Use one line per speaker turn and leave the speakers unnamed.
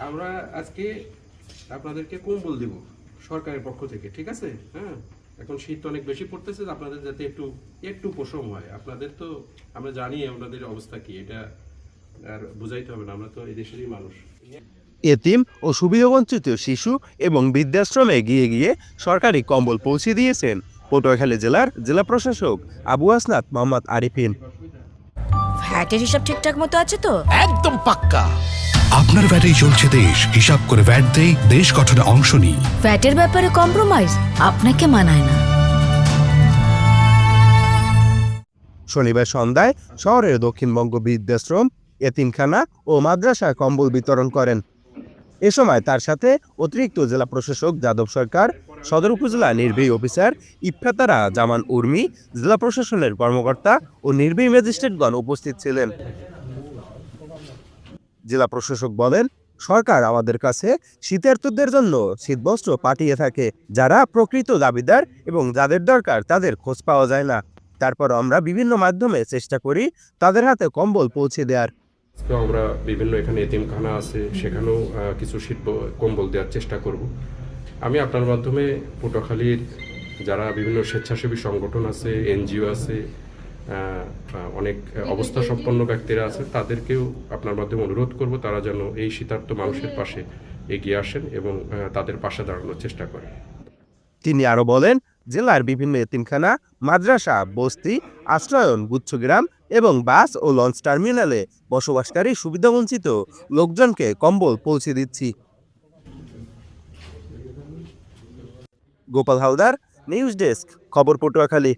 আমরা আজকে আপনাদেরকে কম্বল দিব সরকারের পক্ষ থেকে, ঠিক আছে? হ্যাঁ? এখন শীত অনেক বেশি পড়তেছে, আপনাদের যাতে একটু একটু পোষণ হয়। আপনাদের তো, আমরা জানি আপনাদের অবস্থা কি, এটা আর বুঝাইতে হবে না, আমরা তো এই দেশেরই মানুষ।
এতিম ও সুবিধাবঞ্চিত শিশু এবং বৃদ্ধাশ্রমে গিয়ে গিয়ে সরকারি কম্বল পৌঁছে দিয়েছেন। পটুয়াখালী জেলার জেলা প্রশাসক আবু আসনাত মোহাম্মদ আরিফিন।
ভ্যাটের হিসাব ঠিকঠাক মতো আছে তো?
একদম পাক্কা।
আপনার ভ্যাটেই চলছে দেশ। হিসাব করে ভ্যাট দেই দেশ গঠনে অংশ নিই।
ভ্যাটের ব্যাপারে কম্প্রোমাইজ আপনাকে মানায় না।
শনিবার সন্ধ্যায় শহরের দক্ষিণবঙ্গ বৃদ্ধাশ্রম এতিমখানা ও মাদ্রাসায় কম্বল বিতরণ করেন। এ সময় তার সাথে অতিরিক্ত জেলা প্রশাসক যাদব সরকার, সদর উপজেলা নির্বাহী অফিসার ইফাতারা জামান উর্মি, জেলা প্রশাসনের কর্মকর্তা ও নির্বাহী ম্যাজিস্ট্রেটগণ উপস্থিত ছিলেন। জেলা প্রশাসক বলেন, সরকার আমাদের কাছে শীতার্থদের জন্য শীতবস্ত্র পাঠিয়ে থাকে, যারা প্রকৃত দাবিদার এবং যাদের দরকার তাদের খোঁজ পাওয়া যায় না। তারপর আমরা বিভিন্ন মাধ্যমে চেষ্টা করি তাদের হাতে কম্বল পৌঁছে দেওয়ার
তো আমরা বিভিন্ন এখানে এতিমখানা আছে সেখানেও কিছু শীত কম্বল দেওয়ার চেষ্টা করব। আমি আপনার মাধ্যমে পটুয়াখালীর যারা বিভিন্ন স্বেচ্ছাসেবী সংগঠন আছে এনজিও আছে অনেক অবস্থা সম্পন্ন ব্যক্তিরা আছে তাদেরকেও আপনার মাধ্যমে অনুরোধ করব তারা যেন এই শীতার্থ মানুষের পাশে এগিয়ে আসেন এবং আহ, তাদের পাশে দাঁড়ানোর চেষ্টা করেন।
তিনি আরও বলেন জেলার বিভিন্ন এতিমখানা মাদ্রাসা বস্তি আশ্রয়ন গুচ্ছগ্রাম এবং বাস ও লঞ্চ টার্মিনালে বসবাসকারী সুবিধাবঞ্চিত লোকজনকে কম্বল পৌঁছে দিচ্ছি। গোপাল হালদার, নিউজ ডেস্ক, খবর পটুয়াখালী।